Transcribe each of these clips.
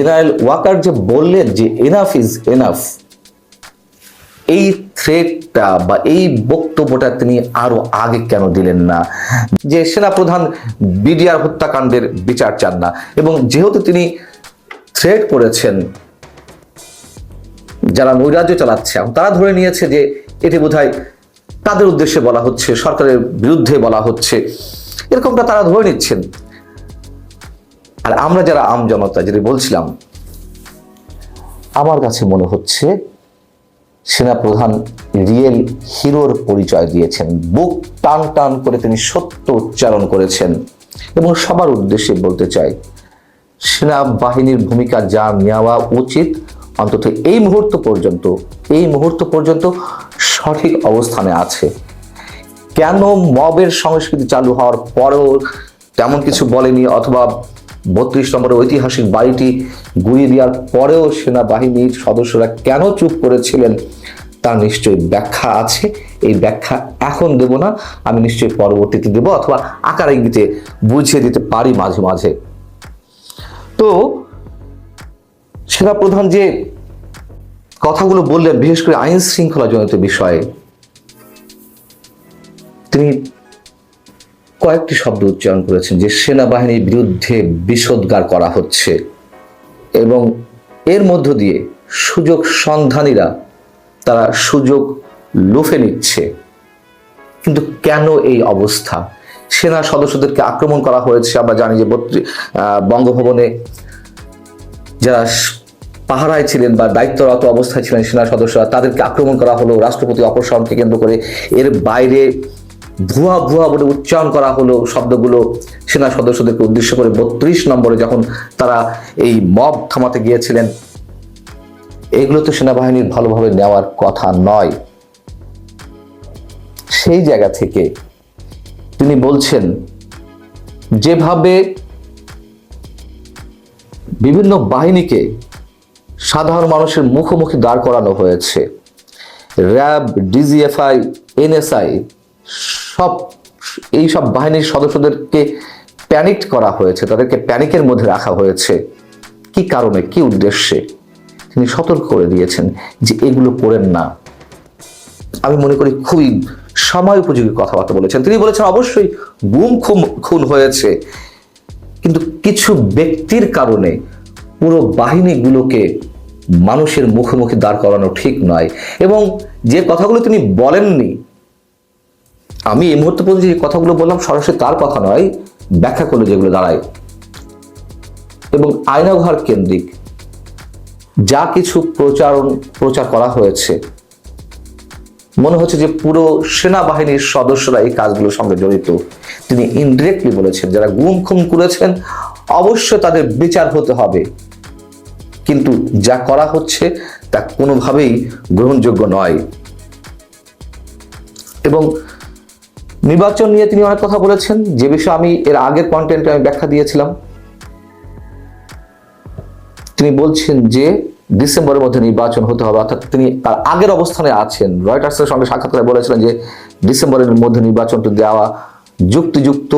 General Waker যে বললেন যে এনাফ ইজ এনাফ এই থ্রেটটা বা এই বক্তব্যটা তিনি আরও আগে কেন দিলেন না? যে সেনাপ্রধান বিডিআর হত্যাকাণ্ডের বিচার চান না, এবং যেহেতু তিনি থ্রেট করেছেন, যারা নৈরাজ্য চালাচ্ছে এখন তারা ধরে নিয়েছে যে এটি বোধহয় তাদের উদ্দেশ্যে বলা হচ্ছে, সরকারের বিরুদ্ধে বলা হচ্ছে, এরকমটা তারা ধরে নিচ্ছেন। আর আমরা যারা আম জনতা, যেটা বলছিলাম, আমার কাছে মনে হচ্ছে সেনাপ্রধান রিয়েল হিরোর পরিচয় দিয়েছেন। বুক টান টান করে তিনি সত্য উচ্চারণ করেছেন। এবং সবার উদ্দেশ্যে বলতে চাই, সেনাবাহিনীর ভূমিকা যা নেওয়া উচিত, অন্তত এই মুহূর্ত পর্যন্ত, এই মুহূর্ত পর্যন্ত সঠিক অবস্থানে আছে। কেন মবের সংস্কৃতি চালু হওয়ার পরেও তেমন কিছু বলেনি অথবা বত্রিশ নম্বরের ঐতিহাসিক বাড়িটি গুড়িয়ে দেওয়ার পরেও সেনাবাহিনীর সদস্যরা কেন চুপ করেছিলেন তার নিশ্চয়ই ব্যাখ্যা আছে। এই ব্যাখ্যা এখন দেব না, আমি নিশ্চয়ই পরবর্তীতে দেব অথবা আকার ইঙ্গিতে বুঝিয়ে দিতে পারি মাঝে মাঝে। তো সেনাপ্রধান যে কথাগুলো বললেন, বিশেষ করে আইন শৃঙ্খলা জনিত বিষয়ে, তিনি কয়েকটি শব্দ উচ্চারণ করেছেন যে সেনাবাহিনীর বিরুদ্ধে বিষোদ্গার করা হচ্ছে এবং এর মধ্য দিয়ে সুযোগ সন্ধানীরা তারা সুযোগ লুফে নিচ্ছে। কিন্তু কেন এই অবস্থা? সেনা সদস্যদেরকে আক্রমণ করা হয়েছে, আমরা জানি যে বঙ্গভবনে যারা পাহারায় ছিলেন বা দায়িত্বরত অবস্থায় ছিলেন সেনা সদস্যরা, তাদেরকে আক্রমণ করা হলো। রাষ্ট্রপতি অপসারণকে কেন্দ্র করে এর বাইরে ভুয়া ভুয়া বলে উচ্চারণ করা হলো শব্দগুলো সেনা সদস্যদেরকে উদ্দেশ্য করে বত্রিশ নম্বরে যখন তারা এই মব থামাতে গিয়েছিলেন, এগুলো তো সেনাবাহিনীর ভালোভাবে নেওয়ার কথা নয়। সেই জায়গা থেকে তিনি বলছেন, যেভাবে বিভিন্ন বাহিনীকে সাধারণ মানুষের মুখোমুখি দাঁড় করানো হয়েছে, র্যাব, ডিজিএফআই, এনএসআই সব, এই সব বাহিনীর সদস্যদেরকে প্যানিক করা হয়েছে, তাদেরকে প্যানিকের মধ্যে রাখা হয়েছে। কি কারণে, কি উদ্দেশ্যে? তিনি সতর্ক করে দিয়েছেন যে এগুলো করেন না। আমি মনে করি খুবই সময় উপযোগী কথাবার্তা বলেছেন। তিনি বলেছেন, অবশ্যই গুম খুন খুন হয়েছে। কিন্তু কিছু ব্যক্তির কারণে পুরো বাহিনীগুলোকে মানুষের মুখোমুখি দাঁড় করানো ঠিক নয়। এবং যে কথাগুলো তিনি বলেননি আমি এই মুহূর্তে পর্যন্ত যে কথাগুলো বললাম সরাসরি তার কথা নয়, ব্যাখ্যা করল যেগুলো দাঁড়ায়। এবং আয়নাঘর কেন্দ্রিক যা কিছু প্রচারণ, প্রচার করা হয়েছে, মনে হচ্ছে যে পুরো সেনাবাহিনীর সদস্যরা এই কাজগুলোর সঙ্গে জড়িত। তিনি ইনডিরেক্টলি বলেছেন, যারা গুম খুম করেছেন, অবশ্যই তাদের বিচার হতে হবে। কিন্তু যা করা হচ্ছে তা কোনোভাবেই গ্রহণযোগ্য নয়। এবং নির্বাচন নিয়ে তিনি অনেক কথা বলেছেন। যে বিষয়ে আমি এর আগের কন্টেন্টে আমি ব্যাখ্যা দিয়েছিলাম। তিনি বলছেন যে ডিসেম্বরের মধ্যে নির্বাচন হতে হবে, অর্থাৎ তিনি তার আগের অবস্থানে আছেন। রয়টার্সের সঙ্গে সাক্ষাৎকারে বলেছিলেন যে ডিসেম্বরের মধ্যে নির্বাচনটি দেওয়া যুক্তিযুক্ত।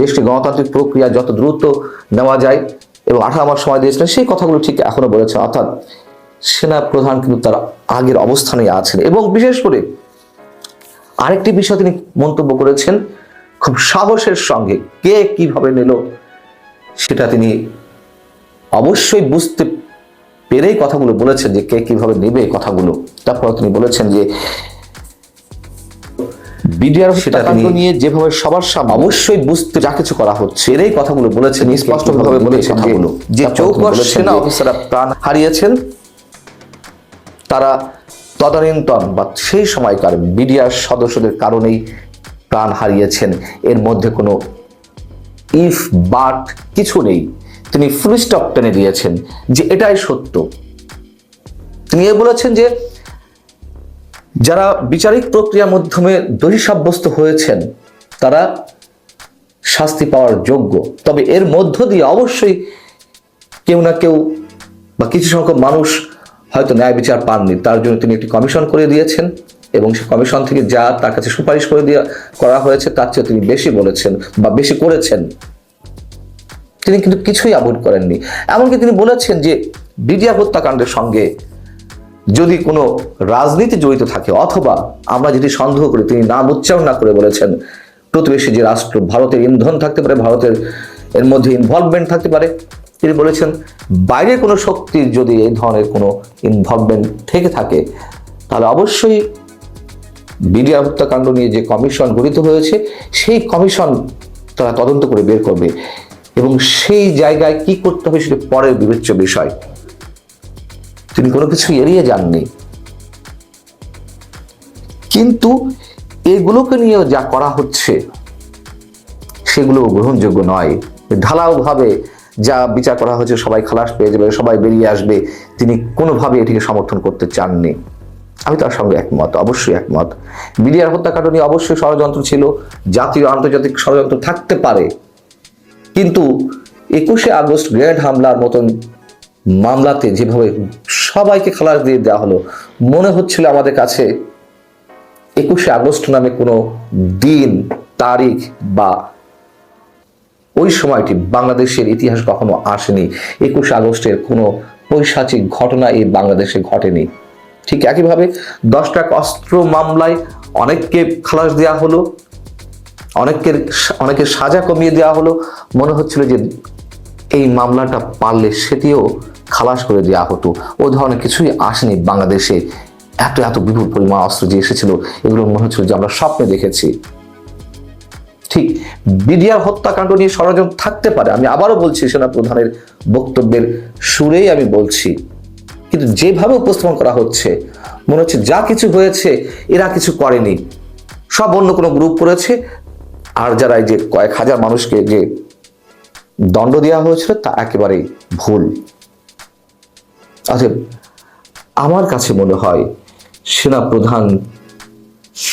দেশটি গণতান্ত্রিক প্রক্রিয়া যত দ্রুত নেওয়া যায় এবং আঠারো মাস সময় দিয়েছিলেন, সেই কথাগুলো ঠিক এখনও বলেছেন। অর্থাৎ সেনা প্রধান কিন্তু তার আগের অবস্থানে আছেন এবং বিশেষ করে আরেকটি বিষয় তিনি মন্তব্য করেছেন খুব সাহসের সঙ্গে কে কীভাবে নিল সেটা তিনি অবশ্যই বুঝতে পেরেই কথাগুলো বলেছেন যে কে কীভাবে নেবে কথাগুলো। তারপর তিনি বলেছেন যে বিডিআর সেটা তিনি নিয়ে যেভাবে সবার সামনে অবশ্যই বুঝতে যা কিছু করা হচ্ছে এরই কথাগুলো বলেছেন স্পষ্টভাবে বলেছেন কথাগুলো। যে সেনা অফিসাররা প্রাণ হারিয়েছেন। তারা তদানীন্তন বা সেই সময়কার বিডিআর সদস্যদের কারণেই প্রাণ হারিয়েছেন। এর মধ্যে কোনো ইফ বাট কিছু নেই। তিনি ফুল স্টপ টেনে দিয়েছেন যে এটাই সত্য। তিনি এ বলেছেন যে যারা বিচারিক প্রক্রিয়ার মাধ্যমে দোষী সাব্যস্ত হয়েছেন, তারা শাস্তি পাওয়ার যোগ্য। তবে এর মধ্য দিয়ে অবশ্যই কেউ না কেউ বা কিছু সংখ্যক মানুষ হয়তো ন্যায় বিচার পাননি। তার জন্য তিনি একটি কমিশন করে দিয়েছেন এবং সে কমিশন থেকে যা তার কাছে সুপারিশ করে দেওয়া করা হয়েছে, তার চেয়ে তিনি বেশি বলেছেন বা বেশি করেছেন। তিনি কিন্তু কিছুই অ্যাভয়েড করেননি। এমনকি তিনি বলেছেন যে বিডিআর হত্যাকাণ্ডের সঙ্গে যদি কোনো রাজনীতি জড়িত থাকে, অথবা আমরা যদি সন্দেহ করি, তিনি নাম উচ্চারণ না করে বলেছেন, প্রতিবেশী যে রাষ্ট্র, ভারতের ইন্ধন থাকতে পারে, ভারতের এর মধ্যে ইনভলভমেন্ট থাকতে পারে তিনি বলেছেন, বাইরে কোনো শক্তির যদি এই ধরনের কোনো ইনভলভমেন্ট থেকে থাকে, তাহলে অবশ্যই বিডিআর হত্যাকাণ্ড নিয়ে যে কমিশন গঠিত হয়েছে, সেই কমিশন তারা তদন্ত করে বের করবে। এবং সেই জায়গায় কি করতে হবে সেটা পরের বিবেচ্য বিষয়। তিনি কোনো কিছু এড়িয়ে যাননি। কিন্তু এগুলোকে নিয়ে যা করা হচ্ছে, সেগুলো গ্রহণযোগ্য নয়। ঢালাওভাবে যা বিচার করা হয়েছে, সবাই খালাস পেয়ে যাবে, সবাই বেরিয়ে আসবে, তিনি কোনোভাবে এটিকে সমর্থন করতে চাননি। আমি তার সঙ্গে একমত, অবশ্যই একমত। বিডিআর হত্যাকাণ্ড নিয়ে অবশ্যই ষড়যন্ত্র ছিল, জাতীয় আন্তর্জাতিক ষড়যন্ত্র থাকতে পারে। কিন্তু একুশে আগস্ট গ্রেনেড হামলার মতন মামলাতে যেভাবে সবাইকে খালাস দিয়ে দেওয়া হলো, মনে হচ্ছিল আমাদের কাছে একুশে আগস্ট নামে কোনো দিন, তারিখ বা ওই সময়টি বাংলাদেশের ইতিহাস কখনো আসেনি। একুশে আগস্টের কোনো পৈশাচিক ঘটনা এই বাংলাদেশে ঘটেনি। ঠিক একইভাবে দশটা অস্ত্র মামলায় অনেককে খালাস দেওয়া হলো, অনেকের অনেকের সাজা কমিয়ে দেওয়া হলো। মনে হচ্ছিল যে এই মামলাটা পারলে সেটিও খালাস করে দেওয়া হতো। ও ধরনের কিছুই আসেনি বাংলাদেশে। এত এত বিপুল পরিমাণ অস্ত্র যে এসেছিল, এগুলো মনে হচ্ছিল যে আমরা স্বপ্নে দেখেছি। ঠিক বিডিআর হত্যাকাণ্ড নিয়ে ষড়যন্ত্র থাকতে পারে। আমি আবারও বলছি, সেনা প্রধানের বক্তব্যের সুরেই আমি বলছি, কিন্তু যেভাবে উপস্থাপন করা হচ্ছে, মনে হচ্ছে যা কিছু হয়েছে, এরা কিছু করেনি। সব অন্য কোনো গ্রুপ করেছে, আর যারা এই যে কয়েক হাজার মানুষকে যে দণ্ড দেওয়া হয়েছিল, তা একেবারেই ভুল। অতএব আমার কাছে মনে হয়, সেনা প্রধান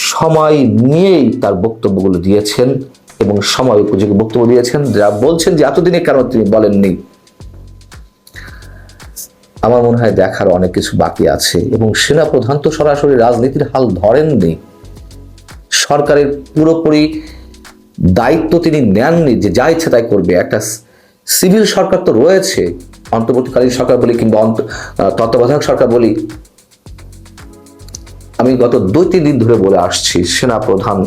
সময় নিয়েই তার বক্তব্যগুলো দিয়েছেন এবং সময় উপযোগী বক্তব্য দিয়েছেন, যা বলছেন যে এতদিনে কেন তিনি বলেননি? আমার মনে হয় দেখার অনেক কিছু বাকি আছে এবং সেনা প্রধান তো সরাসরি রাজনীতির হাল ধরেননি। সরকারের পুরোপুরি দায়িত্ব তিনি নেননি যে যা ইচ্ছে তাই করবে। একটা সিভিল সরকার তো রয়েছে। অন্তর্বর্তীকালীন সরকার বলি কিংবা তত্ত্বাবধায়ক সরকার বলি আমি গত দুই তিন দিন ধরে বলে আসছি সেনা প্রধান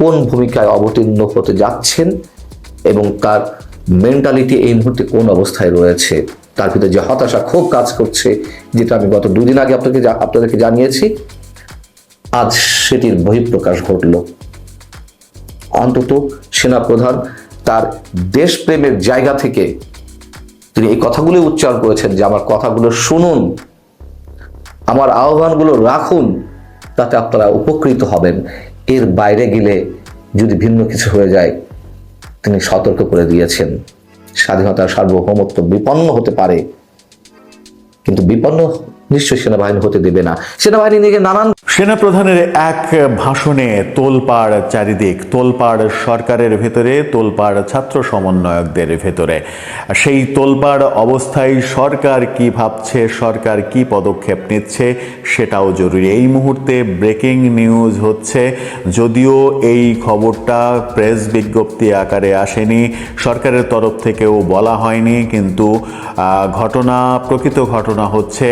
কোন ভূমিকায় অবতীর্ণ হতে যাচ্ছেন এবং তার মেন্টালিটি এই মুহূর্তে কোন অবস্থায় রয়েছে? তার ভিতরে যে হতাশা খুব কাজ করছে, যেটা আমি গত দুদিন আগে আপনাকে আপনাদেরকে জানিয়েছি, আজ সেটির বহিঃপ্রকাশ ঘটল। অন্তত সেনা প্রধান তার দেশপ্রেমের জায়গা থেকে তিনি এই কথাগুলো উচ্চারণ করেছেন যে, আমার কথাগুলো শুনুন। আমার আহ্বানগুলো রাখুন, তাতে আপনারা উপকৃত হবেন। এর বাইরে গেলে যদি ভিন্ন কিছু হয়ে যায়, তিনি সতর্ক করে দিয়েছেন। স্বাধীনতার সার্বভৌমত্ব বিপন্ন হতে পারে, কিন্তু বিপন্ন নিশ্চয়ই সেনাবাহিনী হতে দেবে না। সেনাবাহিনী নিয়ে নানান সেনাপ্রধানের এক ভাষণে তোলপাড় চারিদিক, তোলপাড় সরকারের ভেতরে, তোলপাড় ছাত্র সমন্বয়কদের ভেতরে। সেই তোলপাড় অবস্থায় সরকার কি ভাবছে, সরকার কি পদক্ষেপ নিচ্ছে, সেটাও জরুরি। এই মুহূর্তে ব্রেকিং নিউজ হচ্ছে, যদিও এই খবরটা প্রেস বিজ্ঞপ্তি আকারে আসেনি, সরকারের তরফ থেকেও বলা হয়নি, কিন্তু ঘটনা, প্রকৃত ঘটনা হচ্ছে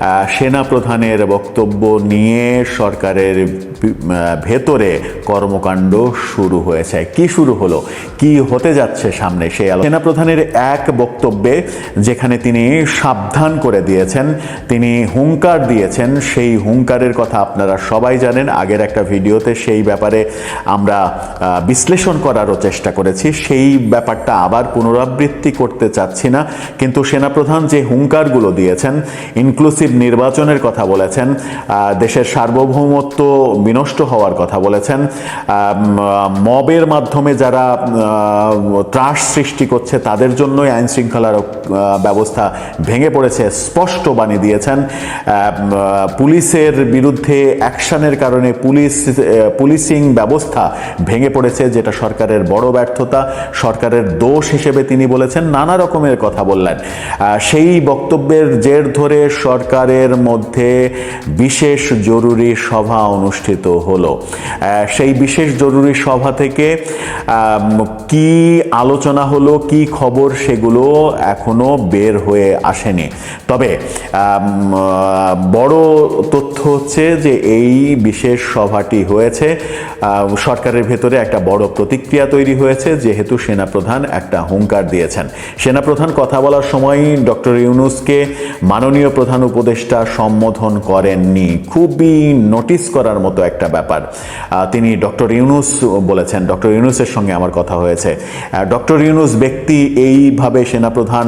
আহ, সেনাপ্রধানের বক্তব্য নিয়ে সরকারের ভেতরে কর্মকাণ্ড শুরু হয়েছে। কি শুরু হলো? কি হতে যাচ্ছে সামনে সেই আলো সেনাপ্রধানের এক বক্তব্যে যেখানে তিনি সাবধান করে দিয়েছেন তিনি হুঙ্কার দিয়েছেন। সেই হুঙ্কারের কথা আপনারা সবাই জানেন। আগের একটা ভিডিওতে সেই ব্যাপারে আমরা বিশ্লেষণ করারও চেষ্টা করেছি। সেই ব্যাপারটা আবার পুনরাবৃত্তি করতে চাচ্ছি না। কিন্তু সেনাপ্রধান যে হুঙ্কারগুলো দিয়েছেন ইনক্লুসিভ নির্বাচনের কথা বলেছেন দেশের সার্বভৌমত্ব বিনষ্ট হওয়ার কথা বলেছেন মবের মাধ্যমে যারা ত্রাস সৃষ্টি করছে তাদের জন্যই আইন শৃঙ্খলার ব্যবস্থা ভেঙে পড়েছে, স্পষ্ট বাণী দিয়েছেন। পুলিশের বিরুদ্ধে অ্যাকশনের কারণে পুলিশ পুলিশিং ব্যবস্থা ভেঙে পড়েছে, যেটা সরকারের বড় ব্যর্থতা, সরকারের দোষ হিসেবে তিনি বলেছেন, নানা রকমের কথা বললেন। সেই বক্তব্যের জের ধরে সরকার সরকারের মধ্যে বিশেষ জরুরি সভা অনুষ্ঠিত হলো। সেই বিশেষ জরুরি সভা থেকে কি আলোচনা হলো, কি খবর সেগুলো এখনও বের হয়ে আসেনি। তবে বড় তথ্য হচ্ছে যে এই বিশেষ সভাটি হয়েছে সরকারের ভেতরে একটা বড় প্রতিক্রিয়া তৈরি হয়েছে, যেহেতু সেনাপ্রধান একটা হুঙ্কার দিয়েছেন। সেনাপ্রধান কথা বলার সময় ডক্টর ইউনুসকে মাননীয় প্রধান উপদেষ্টা সম্বোধন করেননি। খুবই নোটিস করার মতো একটা ব্যাপার। তিনি ডক্টর ইউনুস বলেছেন। ডক্টর ইউনুসের সঙ্গে আমার কথা হয়েছে। ডক্টর ইউনুস ব্যক্তি এইভাবে সেনাপ্রধান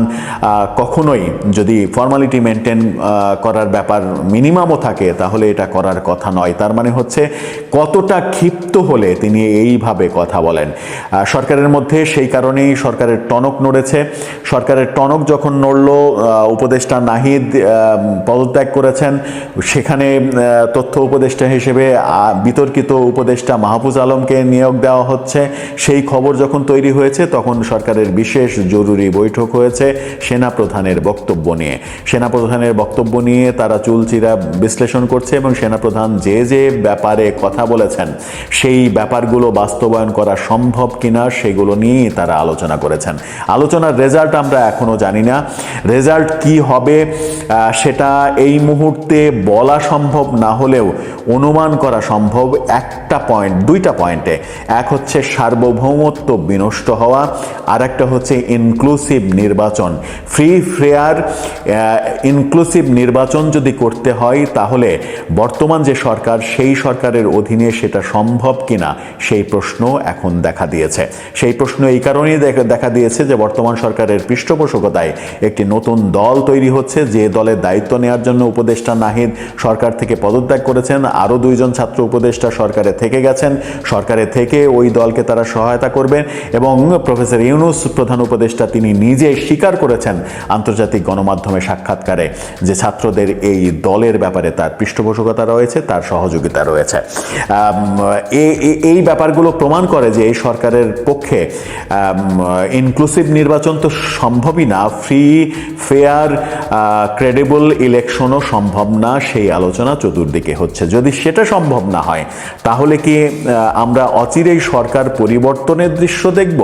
কখনোই যদি ফর্মালিটি মেনটেন করার ব্যাপার মিনিমামও থাকে, তাহলে এটা করার কথা নয়। তার মানে হচ্ছে কতটা ক্ষিপ্ত হলে তিনি এইভাবে কথা বলেন। সরকারের মধ্যে সেই কারণেই সরকারের টনক নড়েছে। সরকারের টনক যখন নড়ল উপদেষ্টা নাহিদ পদত্যাগ করেছেন। সেখানে তথ্য উপদেষ্টা হিসেবে বিতর্কিত উপদেষ্টা মাহফুজ আলমকে নিয়োগ দেওয়া হচ্ছে। সেই খবর যখন তৈরি হয়েছে, তখন সরকারের বিশেষ জরুরি বৈঠক হয়েছে সেনাপ্রধানের বক্তব্য নিয়ে। সেনাপ্রধানের বক্তব্য নিয়ে তারা চুলচিরা বিশ্লেষণ করছে এবং সেনাপ্রধান যে যে ব্যাপারে কথা বলেছেন, সেই ব্যাপারগুলো বাস্তবায়ন করা সম্ভব কিনা সেগুলো নিয়েই তারা আলোচনা করেছেন। আলোচনার রেজাল্ট আমরা এখনও জানি না। রেজাল্ট কি হবে সেটা এই মুহূর্তে বলা সম্ভব না হলেও অনুমান করা সম্ভব একটা পয়েন্ট দুইটা পয়েন্টে এক হচ্ছে সার্বভৌমত্ব বিনষ্ট হওয়া আর একটা হচ্ছে ইনক্লুসিভ নির্বাচন। ফ্রি ফেয়ার ইনক্লুসিভ নির্বাচন যদি করতে হয়, তাহলে বর্তমান যে সরকার, সেই সরকারের অধীনে সেটা সম্ভব কিনা, সেই প্রশ্ন এখন দেখা দিয়েছে। সেই প্রশ্ন এই কারণেই দেখা- দিয়েছে যে বর্তমান সরকারের পৃষ্ঠপোষকতায় একটি নতুন দল তৈরি হচ্ছে, যে দলের দায়িত্ব নেওয়ার জন্য উপদেষ্টা নাহিদ সরকার থেকে পদত্যাগ করেছেন। আরও দুইজন ছাত্র উপদেষ্টা সরকারে থেকে গেছেন। সরকারে থেকে ওই দলকে তারা সহায়তা করবেন এবং প্রফেসর ইউনুস প্রধান উপদেষ্টা তিনি নিজে স্বীকার করেছেন আন্তর্জাতিক গণমাধ্যমে সাক্ষাৎকারে যে ছাত্রদের এই দলের ব্যাপারে তার পৃষ্ঠপোষকতা রয়েছে, তার সহযোগিতা রয়েছে। এই ব্যাপারগুলো প্রমাণ করে যে এই সরকারের পক্ষে ইনক্লুসিভ নির্বাচন তো সম্ভবই না। ফ্রি ফেয়ার ক্রেডিবল ইলেকশনও সম্ভব না, সেই আলোচনা চতুর্দিকে হচ্ছে। যদি সেটা সম্ভব না হয়, তাহলে কি আমরা অচিরেই সরকার পরিবর্তনের দৃশ্য দেখব?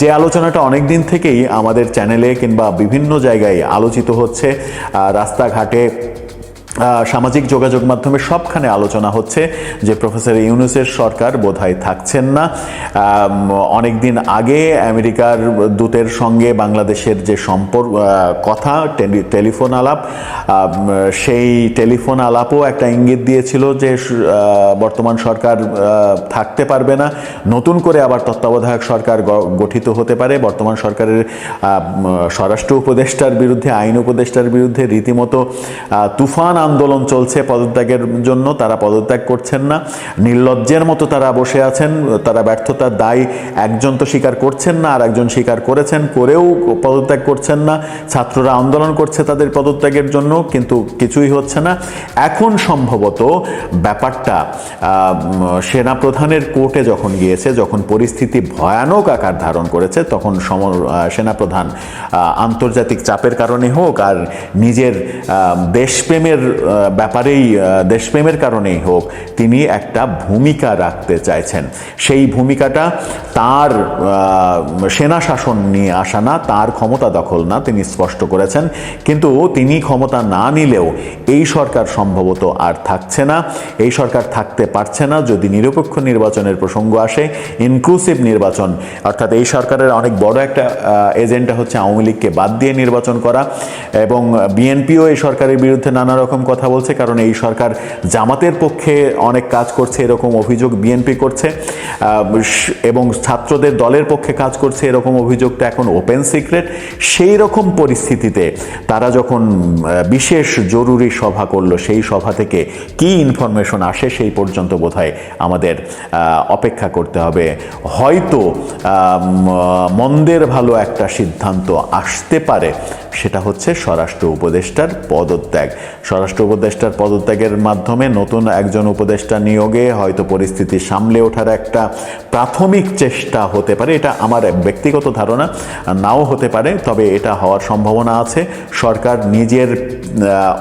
যে আলোচনাটা অনেক দিন থেকেই আমাদের চ্যানেলে কিংবা বিভিন্ন জায়গায় আলোচিত হচ্ছে রাস্তাঘাটে সামাজিক যোগাযোগ মাধ্যমে সবখানে আলোচনা হচ্ছে যে প্রফেসর ইউনুসের সরকার বোধহয় থাকছেন না। অনেক দিন আগে আমেরিকার দূতের সঙ্গে বাংলাদেশের যে সম্পর্ক কথা, টেলি- টেলিফোন আলাপ সেই টেলিফোন আলাপও একটা ইঙ্গিত দিয়েছিল যে বর্তমান সরকার থাকতে পারবে না। নতুন করে আবার তত্ত্বাবধায়ক সরকার গঠিত হতে পারে। বর্তমান সরকারের স্বরাষ্ট্র উপদেষ্টার বিরুদ্ধে, আইন উপদেষ্টার বিরুদ্ধে রীতিমতো তুফান আন্দোলন চলছে পদত্যাগের জন্য, তারা পদত্যাগ করছেন না। নির্লজ্জের মতো তারা বসে আছেন, তারা ব্যর্থতার দায় একজন তো স্বীকার করছেন না, আর একজন স্বীকার করেছেন, করেও পদত্যাগ করছেন না। ছাত্ররা আন্দোলন করছে তাদের পদত্যাগের জন্য, কিন্তু কিছুই হচ্ছে না। এখন সম্ভবত ব্যাপারটা সেনাপ্রধানের কোর্টে যখন গিয়েছে, যখন পরিস্থিতি ভয়ানক আকার ধারণ করেছে, তখন সম সেনাপ্রধান আন্তর্জাতিক চাপের কারণে হোক, আর নিজের দেশপ্রেমের ব্যাপারেই দেশপ্রেমের কারণেই হোক, তিনি একটা ভূমিকা রাখতে চাইছেন। সেই ভূমিকাটা তার সেনা শাসন নিয়ে আসা না, তার ক্ষমতা দখল না, তিনি স্পষ্ট করেছেন। কিন্তু তিনি ক্ষমতা না নিলেও এই সরকার সম্ভবত আর থাকছে না। এই সরকার থাকতে পারছে না যদি নিরপেক্ষ নির্বাচনের প্রসঙ্গ আসে ইনক্লুসিভ নির্বাচন। অর্থাৎ এই সরকারের অনেক বড় একটা এজেন্ডা হচ্ছে আওয়ামী লীগকে বাদ দিয়ে নির্বাচন করা এবং বিএনপিও এই সরকারের বিরুদ্ধে নানা রকম কথা বলছে, কারণ এই সরকার জামাতের পক্ষে অনেক কাজ করছে, এরকম অভিযোগ বিএনপি করছে। এবং ছাত্রদের দলের পক্ষে কাজ করছে, এরকম অভিযোগটা এখন ওপেন সিক্রেট। সেই রকম পরিস্থিতিতে তারা যখন বিশেষ জরুরি সভা করল, সেই সভা থেকে কি ইনফরমেশন আসে সেই পর্যন্ত বোধহয় আমাদের অপেক্ষা করতে হবে। হয়তো মন্দের ভালো একটা সিদ্ধান্ত আসতে পারে সেটা হচ্ছে স্বরাষ্ট্র উপদেষ্টার পদত্যাগ। স্বরাষ্ট্র উপদেষ্টার পদত্যাগের মাধ্যমে নতুন একজন উপদেষ্টা নিয়োগে হয়তো পরিস্থিতি সামলে ওঠার একটা প্রাথমিক চেষ্টা হতে পারে। এটা আমার ব্যক্তিগত ধারণা, নাও হতে পারে, তবে এটা হওয়ার সম্ভাবনা আছে। সরকার নিজের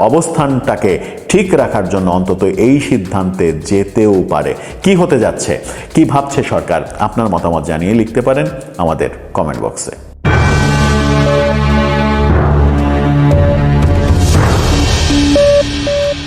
অবস্থানটাকে ঠিক রাখার জন্য অন্তত এই সিদ্ধান্তে যেতেও পারে। কি হতে যাচ্ছে? কি ভাবছে সরকার? আপনার মতামত জানিয়ে লিখতে পারেন আমাদের কমেন্ট বক্সে।